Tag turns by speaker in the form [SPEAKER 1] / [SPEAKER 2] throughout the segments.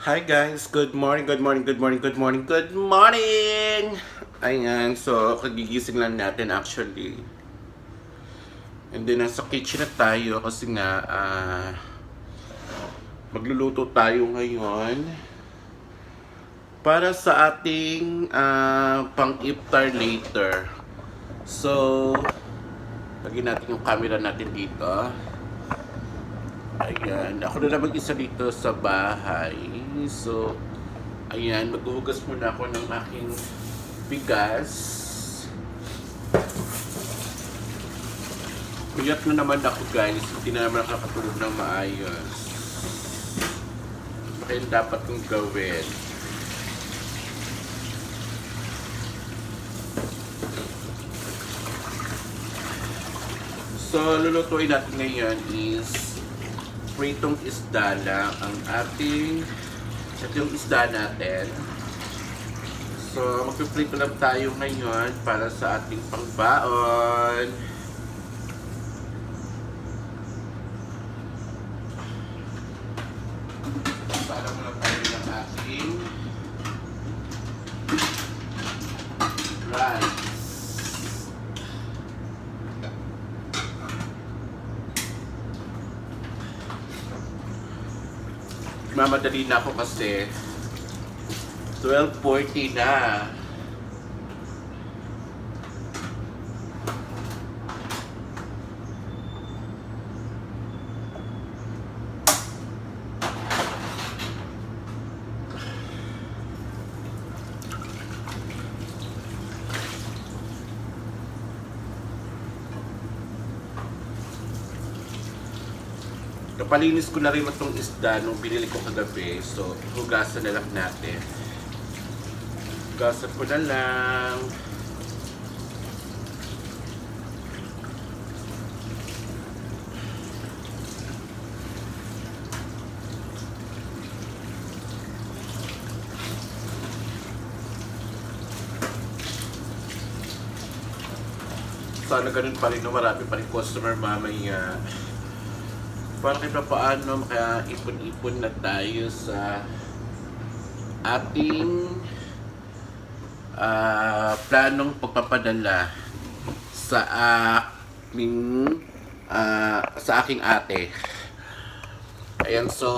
[SPEAKER 1] Hi guys, good morning, good morning, good morning, good morning, good morning! Ayan, so kagigising lang natin actually. And then nasa kitchen na tayo kasi nga ah magluluto tayo ngayon para sa ating ah, pang-iftar later. So, lagyan natin yung camera natin dito. Ayan, ako na lang mag-isa dito sa bahay. So, ayan, maghuhugas muna ako ng aking bigas. Kuyat na naman ako guys, hindi na naman ako nakatulog ng maayos. Kaya dapat kong gawin. So, lulutuin natin ngayon is pritong isda lang ang ating ito yung isda natin. So, magpiprito lang tayo ngayon para sa ating pangbaon. Para muna tayo ng ating rice. Mamadali na ako kasi 12.40 na. Napalinis ko na rin itong isda nung binili ko kagabi. So, hugasan na lang natin. Hugasan ko na lang. Sana ganun pa rin no, marami pa rin customer mamaya para pa paano kaya ipon-ipon na tayo sa ating ah, planong pagpapadala sa aking ah, sa aking ate. Ayan, so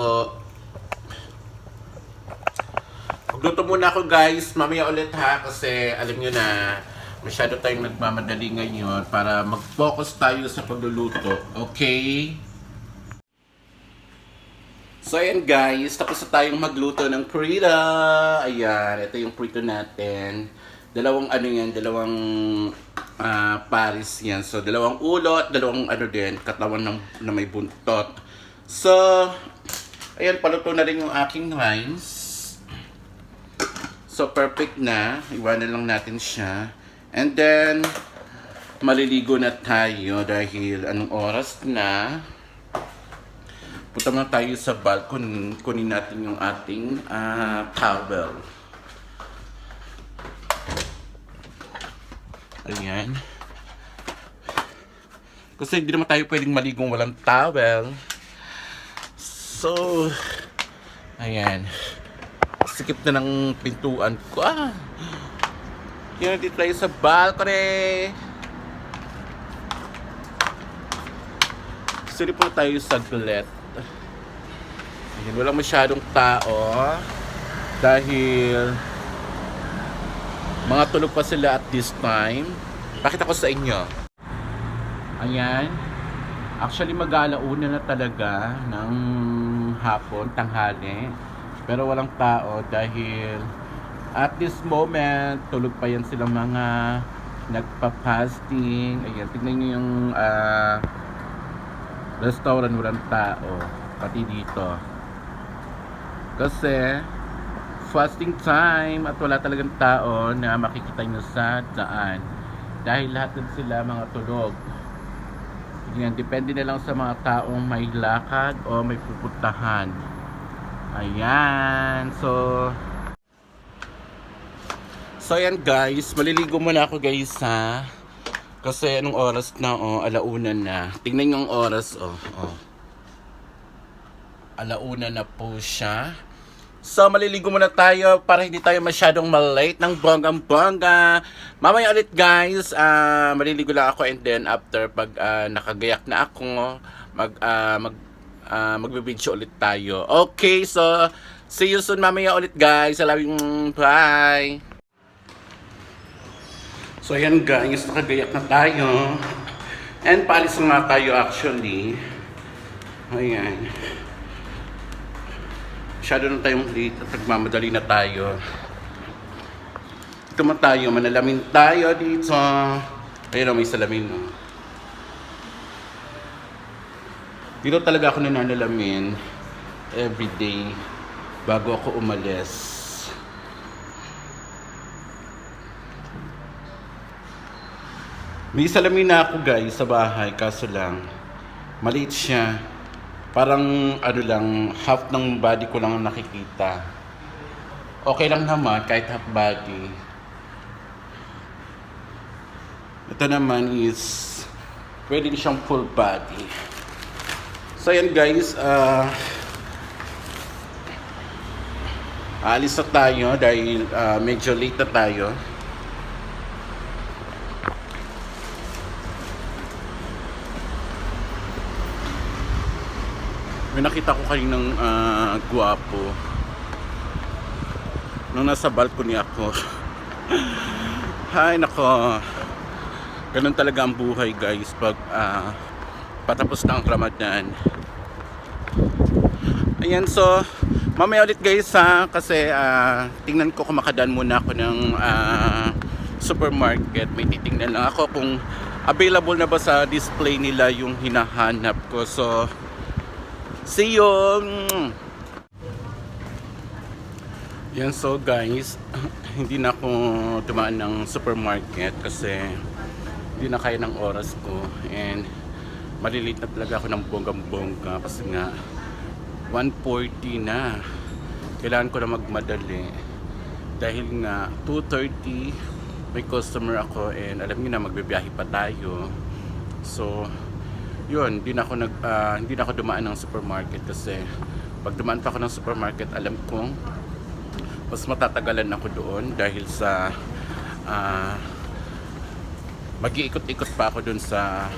[SPEAKER 1] Magluto muna ako guys, mamaya ulit ha kasi alam nyo na masyado tayong nagmamadali ngayon para mag-focus tayo sa pagluluto. Okay? So ayan guys, tapos na tayong magluto ng prito. Ayan, ito yung prito natin. Dalawang ano yan, dalawang ah, paris yan. So dalawang ulo at dalawang ano din, katawan ng, na may buntot. So, ayan, paluto na rin yung aking rice. So perfect na, iwanan lang natin siya. And then, maliligo na tayo dahil anong oras na. Punta na tayo sa balcony. Kunin natin yung ating ah, towel. Ayan. Kasi hindi naman tayo pwedeng maligong walang towel. So, ayan. Sikip na ng pintuan ko. Ah! Yan, dito tayo sa balcony. Sorry po tayo sa gulet. Ayan, walang masyadong tao. Dahil mga tulog pa sila at this time. Bakit ako sa inyo? Ayan. Actually, mag-aalauna na talaga ng hapon, tanghali. Pero walang tao dahil at this moment, tulog pa yan silang mga nagpa-fasting. Ayan, tignan nyo yung ah, restaurant walang tao. Pati dito. Kasi, fasting time at wala talagang tao na makikita nyo sa daan. Dahil lahat sila mga tulog. Yan, depende na lang sa mga taong may lakad o may pupuntahan. Ayan. So, So ayan guys, maliligo muna ako guys ha. Kasi anong oras na oh, alauna na. Tingnan yung oras oh, oh. Alauna na po siya. So, maliligo muna tayo para hindi tayo masyadong malate ng bonggang-bongga. Mamaya ulit guys, ah maliligo lang ako and then after pag ah, nakagayak na ako, mag, ah, mag, ah, magbibidyo ulit tayo. Okay, so see you soon mamaya ulit guys. I. Bye! So ayan guys, nakagayak na tayo. And paalis na nga tayo actually. Ayan. Masyado na tayong late at nagmamadali na tayo. Dito man tayo, manalamin tayo dito. Ayun o, may salamin. No? Dito talaga ako nananalamin everyday bago ako umalis. May salamin na ako guys sa bahay, kaso lang, maliit siya. Parang ano lang, half ng body ko lang ang nakikita. Okay lang naman, kahit half body. Ito naman is, pwede siyang full body. So yan guys, ah... aalis na tayo dahil ah, medyo late na tayo. May nakita ko kaninang uh, guwapo. Nung nasa balcony ako. Hay nako. Ganun talaga ang buhay guys pag ah, patapos na ang Ramadan. Ayan so mamaya ulit guys ha kasi ah, tingnan ko kung makadaan muna ako ng ah, supermarket. May titingnan lang ako kung available na ba sa display nila yung hinahanap ko. So See you! Yan so guys, hindi na ako dumaan ng supermarket kasi hindi na kaya ng oras ko. And malilit na talaga ako ng bonggang-bongga kasi nga 1.40 na. Kailangan ko na magmadali. Dahil nga 2.30 may customer ako and alam niyo na magbibiyahe pa tayo. So yun, hindi na ako nag ah, hindi na ako dumaan ng supermarket kasi pag dumaan pa ako ng supermarket, alam kong mas matatagalan ako doon dahil sa ah, mag-iikot-ikot pa ako doon sa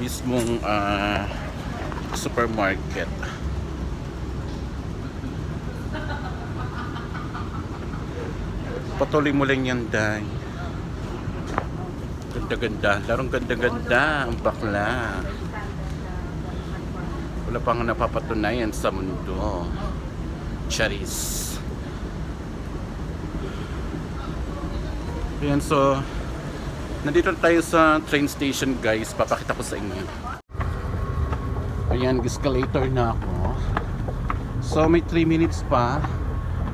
[SPEAKER 1] mismong ah, supermarket. Patuloy mo lang yan, Day. Ganda-ganda. Larong ganda-ganda ang bakla. Wala pang napapatunayan sa mundo. Charis. Ayan, so nandito tayo sa train station guys. Papakita ko sa inyo. Ayan, escalator na ako. So may 3 minutes pa.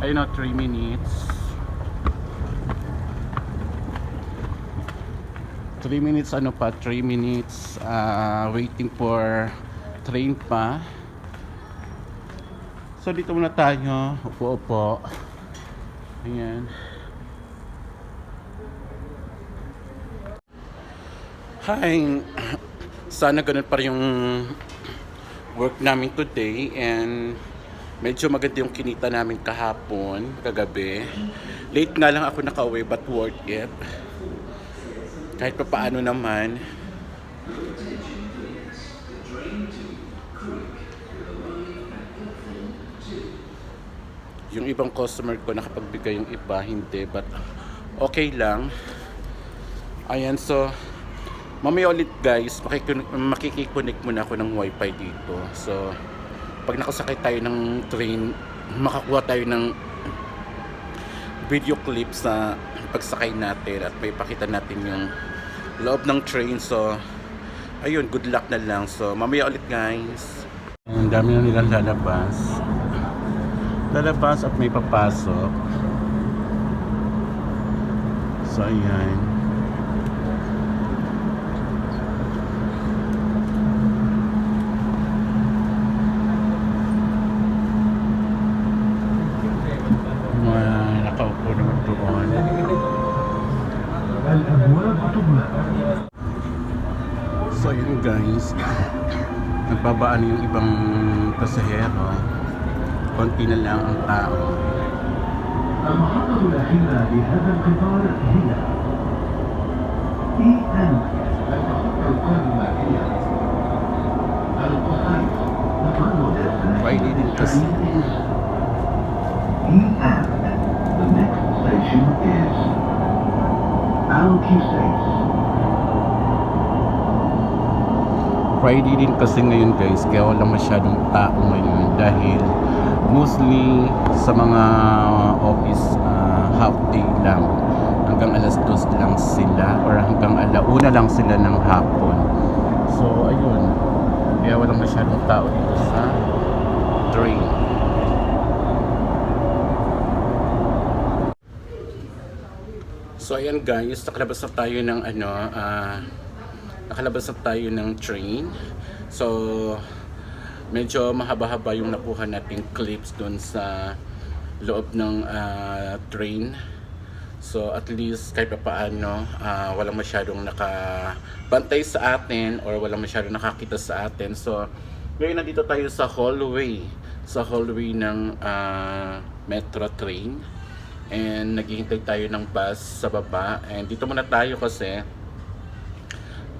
[SPEAKER 1] Ayun na, 3 minutes. 3 minutes ano pa 3 minutes uh, waiting for train pa. So dito muna tayo. Upo upo. Ayan. Hi. Sana ganun pa rin yung work namin today. And medyo maganda yung kinita namin kahapon kagabi. Late nga lang ako nakauwi but worth it. Kahit pa paano naman yung ibang customer ko nakapagbigay yung iba hindi. But okay lang. Ayan so mamaya ulit guys makikon- makikiconnect muna ako ng wifi dito. So pag nakasakay tayo ng train makakuha tayo ng video clips sa pagsakay natin at may pakita natin yung loob ng train. So ayun good luck na lang. So mamaya ulit guys. Ang dami na nilang lalabas Lalabas at may papasok. So, ayan. Nakaupo naman doon. So, yun guys. Nagbabaan yung ibang pasahero konti na lang ang tao.
[SPEAKER 2] المحطة الأخيرة لهذا القطار هي إي أن المحطة القادمة هي القاهرة تفرد
[SPEAKER 1] Friday din kasi.
[SPEAKER 2] إي أن The next station is Alkistes.
[SPEAKER 1] Friday din kasi ngayon guys, kaya wala masyadong tao ngayon dahil mostly sa mga office ah, half day lang. Hanggang alas dos lang sila or hanggang alauna lang sila ng hapon. So ayun. Kaya walang masyadong tao dito sa train. So ayan guys. Nakalabas na tayo ng ano ah nakalabas na tayo ng train. So, medyo mahaba-haba yung nakuha nating clips doon sa loob ng ah, train. So, at least kahit pa paano, ah, walang masyadong nakabantay sa atin or walang masyadong nakakita sa atin. So, ngayon nandito tayo sa hallway. Sa hallway ng ah, metro train. And naghihintay tayo ng bus sa baba. And dito muna tayo kasi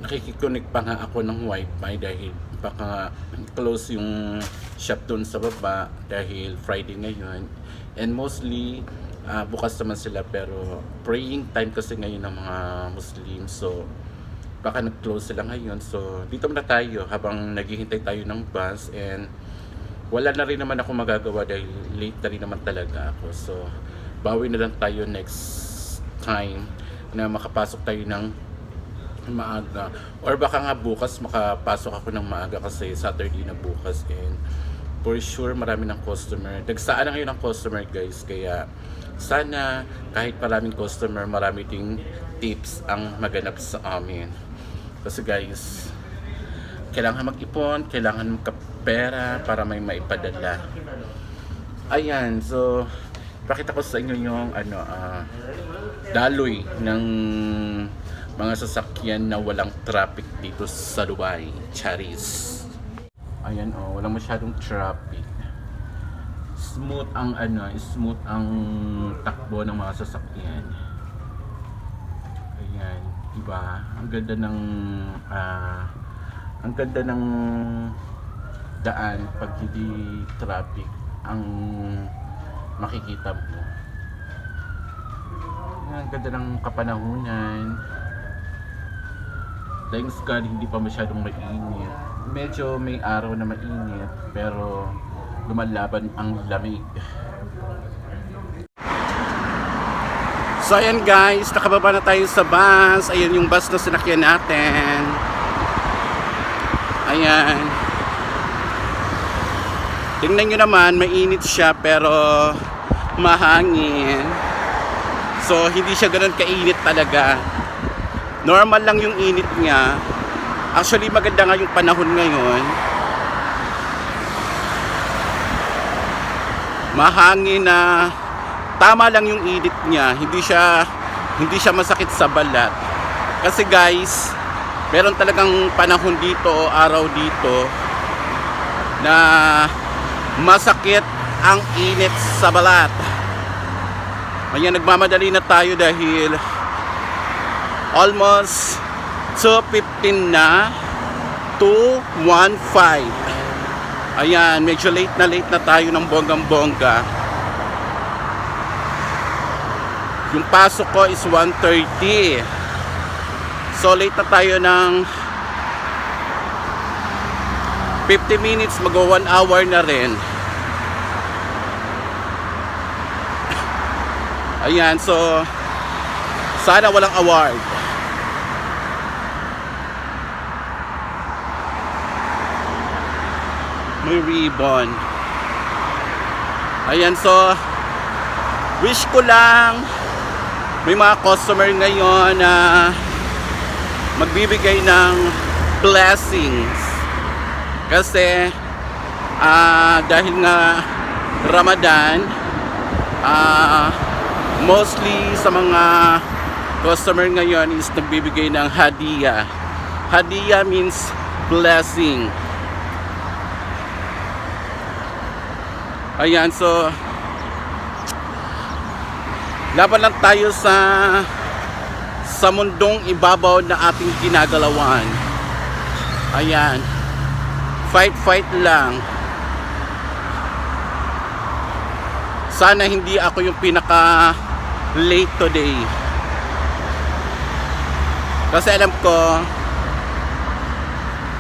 [SPEAKER 1] nakikiconnect pa nga ako ng wifi dahil baka close yung shop doon sa baba dahil Friday ngayon. And mostly ah, bukas naman sila pero praying time kasi ngayon ng mga Muslim. So baka nag-close sila ngayon. So dito muna tayo habang naghihintay tayo ng bus. And wala na rin naman ako magagawa dahil late na rin naman talaga ako. So bawi na lang tayo next time na makapasok tayo ng maaga. Or baka nga bukas makapasok ako ng maaga kasi Saturday na bukas. And for sure marami ng customer. Dagsaan na ngayon ang customer guys. Kaya sana kahit maraming customer marami ding tips ang maganap sa amin. Kasi guys kailangan mag-ipon kailangan magkapera para may maipadala. Ayan so pakita ko sa inyo yung ano ah, daloy ng mga sasakyan na walang traffic dito sa Dubai, Charis. Ayan oh, walang masyadong traffic. Smooth ang ano, smooth ang takbo ng mga sasakyan. Ayan, diba? Ang ganda ng ah, ang ganda ng daan pag hindi traffic ang makikita mo. Ang ganda ng kapanahunan. Thanks God, hindi pa masyadong mainit. Medyo may araw na mainit, pero lumalaban ang lamig. So ayan guys, nakababa na tayo sa bus. Ayan yung bus na sinakyan natin. Ayan. Tingnan nyo naman, mainit siya pero mahangin. So hindi siya ganun kainit talaga. Normal lang yung init niya. Actually maganda nga yung panahon ngayon. Mahangin na tama lang yung init niya. Hindi siya hindi siya masakit sa balat. Kasi guys, meron talagang panahon dito o araw dito na masakit ang init sa balat. Ayan, nagmamadali na tayo dahil almost 2.15 na 2.15 Ayan, medyo late na late na tayo ng bonggang-bongga. Yung pasok ko is 1.30. So late na tayo ng 50 minutes, mag 1 hour na rin. Ayan, so sana walang award. May ribbon. Ayan, so wish ko lang may mga customer ngayon na magbibigay ng blessings. Kasi ah dahil nga Ramadan, ah mostly sa mga customer ngayon is nagbibigay ng hadiah. Hadiah means blessing. Ayan, so laban lang tayo sa sa mundong ibabaw na ating ginagalawan. Ayan. Fight, fight lang. Sana hindi ako yung pinaka late today. Kasi alam ko,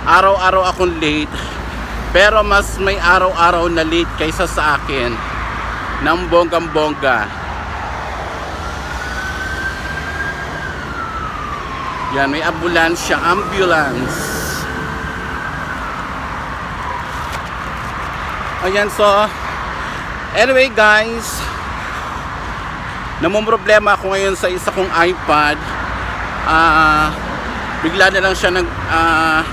[SPEAKER 1] araw-araw akong late. Pero mas may araw-araw na late kaysa sa akin. Ng bonggang-bongga. Yan, may ambulansya, ambulance. Ayan, so, anyway guys, namumroblema ako ngayon sa isa kong iPad. Ah, bigla na lang siya nag, ah,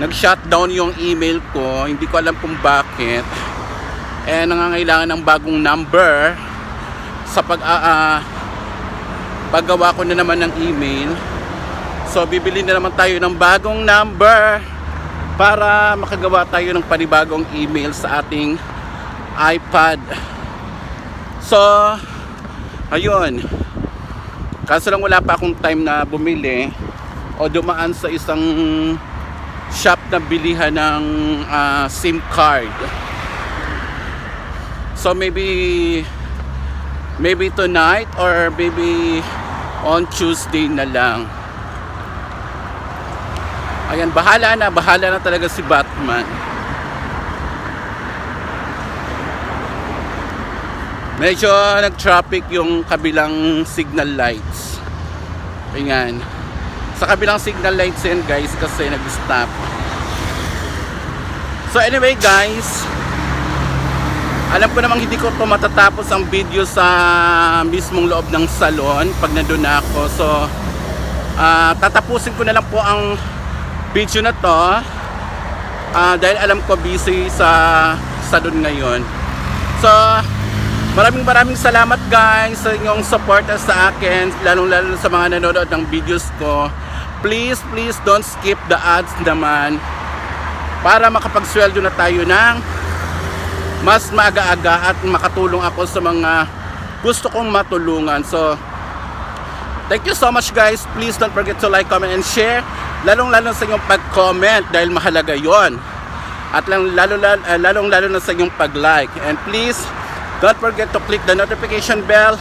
[SPEAKER 1] nag-shutdown yung email ko. Hindi ko alam kung bakit. Eh, nangangailangan ng bagong number sa pag, ah, ah, paggawa ko na naman ng email. So, bibili na naman tayo ng bagong number para makagawa tayo ng panibagong email sa ating iPad. So, ayun. Kaso lang wala pa akong time na bumili o dumaan sa isang shop na bilihan ng ah, SIM card. So maybe maybe tonight or maybe on Tuesday na lang. Ayan, bahala na, bahala na talaga si Batman. Medyo nag-traffic yung kabilang signal lights. Ayan. Sa kabilang signal lights yan guys kasi nag-stop. So anyway guys, alam ko namang hindi ko to matatapos ang video sa mismong loob ng salon pag nandun na ako. So ah, tatapusin ko na lang po ang video na to Ah, dahil alam ko busy sa salon ngayon. So, maraming maraming salamat guys sa inyong support sa akin, lalong lalo sa mga nanonood ng videos ko. Please, please don't skip the ads naman para makapagsweldo na tayo ng mas maaga-aga at makatulong ako sa mga gusto kong matulungan. So, Thank you so much guys. Please don't forget to like, comment, and share. Lalong lalo sa inyong pag-comment dahil mahalaga yon. At lang, lalo, lalo, lalong lalo na sa inyong pag-like. And please, don't forget to click the notification bell.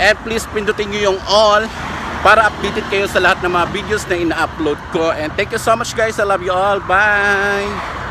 [SPEAKER 1] And please pindutin nyo yung all para updated kayo sa lahat ng mga videos na ina-upload ko. And thank you so much guys. I love you all. Bye!